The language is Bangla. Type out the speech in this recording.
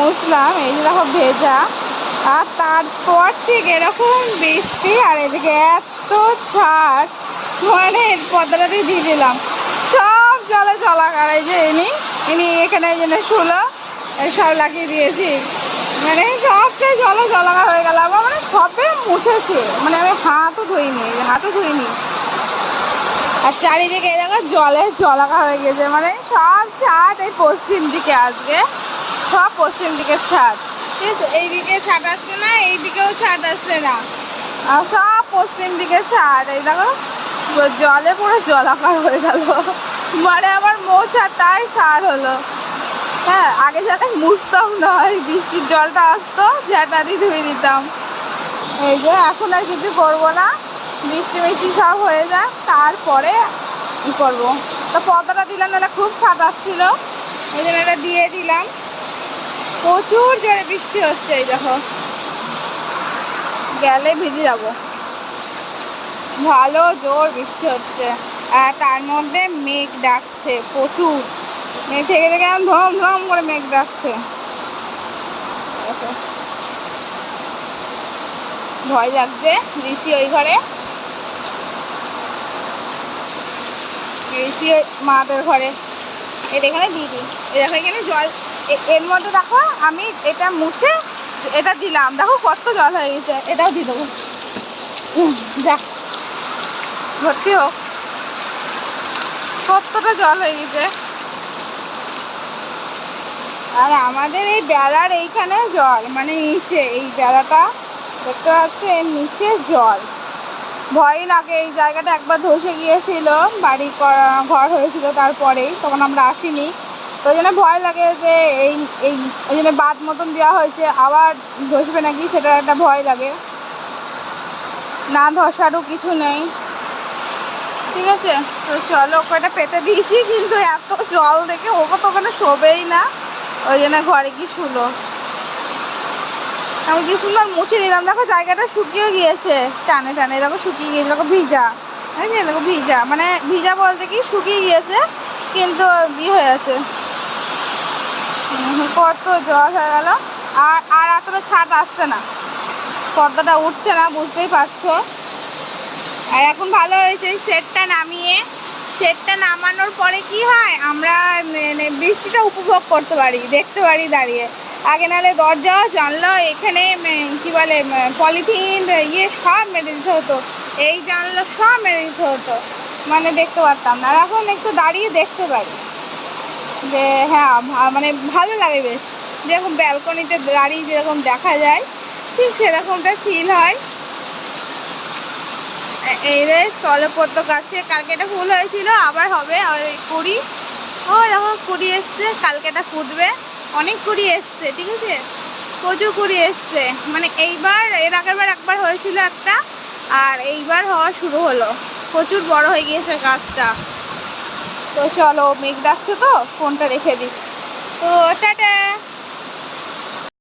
মুছলাম, এই যে দেখো ভেজা। আর তারপর ঠিক এরকম বৃষ্টি, আর এদিকে এত ছাড় মানে পদ্মাটাতেই দিয়ে দিলাম। সব জলে জলাকার, এই যে ইনি ইনি এখানে এই জন্য শুলো সব লাগিয়ে দিয়েছি। মানে সবটাই জলে জলাকার হয়ে গেল আমার মানে সবে মুছেছে। মানে আমি হাতও ধুইনি হাতও ধুইনি। আর চারিদিকে দেখো জলে জলাকার হয়ে গেছে মানে সব ছাদ এই পশ্চিম দিকে আজকে। সব পশ্চিম দিকের ছাদ। ঠিক আছে, এইদিকে ছাদ আসছে না, এইদিকেও ছাদ আসছে না। আর সব পশ্চিম দিকে ছাদ, এই দেখো জলে পুরো জলাকার হয়ে গেল। মানে আমার মোছাটাই সার হলো। হ্যাঁ আগে যাতে মুছতাম না, এই বৃষ্টির জলটা আসতো ঝাঁটা দিয়ে ধুয়ে দিতাম। এই যে, এখন আর কিছু করব না। বৃষ্টি মিষ্টি সব হয়ে যাক, তারপরে ই করব? তো পদ্মাটা দিলাম, এটা খুব ছাট আসছিল এই জন্য এটা দিয়ে দিলাম। প্রচুর জোরে বৃষ্টি হচ্ছে এই দেখো। গেলে ভিজে যাব। ভালো জোর বৃষ্টি হচ্ছে। আর তার মধ্যে মেঘ ডাকছে, প্রচুর। মেঘ থেকে থেকে ধম ধম করে মেঘ ডাকছে। ভয় লাগছে ঋষি ওই ঘরে? ঋষি মাদের ঘরে। এটা এখানে দিদি। দিই এ এখানে জল এর মধ্যে দেখো, আমি এটা মুছে এটা দিলাম। দেখো কত জল হয়ে গেছে। এটাও দিয়ে দেবো। দেখ, ভর্তি হোক। কতটা জল হয়ে গেছে। আর আমাদের এই বেড়ার এইখানে জল মানে নিচে, এই বেড়াটা দেখতে পাচ্ছে, এর নিচে জল। ভয় লাগে, এই জায়গাটা একবার ধসে গিয়েছিল, বাড়ি ঘর হয়েছিল তারপরেই, তখন আমরা আসিনি। তো ওই জন্য ভয় লাগে যে এই এই, ওই জন্য বাদ মতন দেওয়া হয়েছে। আবার ধসবে নাকি সেটা একটা ভয় লাগে। না ধসারও কিছু নেই। ঠিক আছে, তো চলো ওকে এটা পেতে দিয়েছি, কিন্তু এত জল দেখে ওকে তো ওখানে শোবেই না। ওই জন্য ঘরে কি শুলো? আমি কি সুন্দর মুছে দিলাম। দেখো জায়গাটা শুকিয়ে গিয়েছে। টানে টানে, দেখো শুকিয়ে গিয়েছে, দেখো ভিজা। হয়েছে দেখো ভিজা। মানে ভিজা বলতে কি শুকিয়ে গিয়েছে, কিন্তু ই হয়ে আছে। কত জল হয়ে গেল। আর আর এতটা ছাট আসছে না। পর্দাটা উঠছে না, বুঝতেই পারছ। আর এখন ভালো হয়েছে, সেটটা নামিয়ে, সেটটা নামানোর পরে কি হয়? আমরা বৃষ্টিটা উপভোগ করতে পারি, দেখতে পারি দাঁড়িয়ে। আগে নাহলে দরজা, জানলা, এখানে কি বলে পলিথিন ইয়ে সব মেরে দিতে হতো। এই জানলা সব মেরে দিতে হতো। মানে দেখতে পারতাম না। আর এখন একটু দাঁড়িয়ে দেখতে পারি। যে হ্যাঁ মানে ভালো লাগে বেশ। যেরকম ব্যালকনিতে দাঁড়িয়ে যেরকম দেখা যায়, ঠিক সেরকমটা ফিল হয়। এই রে স্থলপদ্ম গাছে কালকে এটা ফুল হয়েছিল, আবার হবে আর কুড়ি। ও দেখো কুড়ি এসছে, কালকে এটা ফুটবে। অনেক কুড়ি এসছে, ঠিক আছে? প্রচুর কুড়ি এসছে। মানে এইবার, এর আগের বার একবার হয়েছিল একটা, আর এইবার হওয়া শুরু হলো। প্রচুর বড় হয়ে গিয়েছে গাছটা। তো চলো মেঘ ডাকছে তো ফোনটা রেখে দিই। তো টাটা।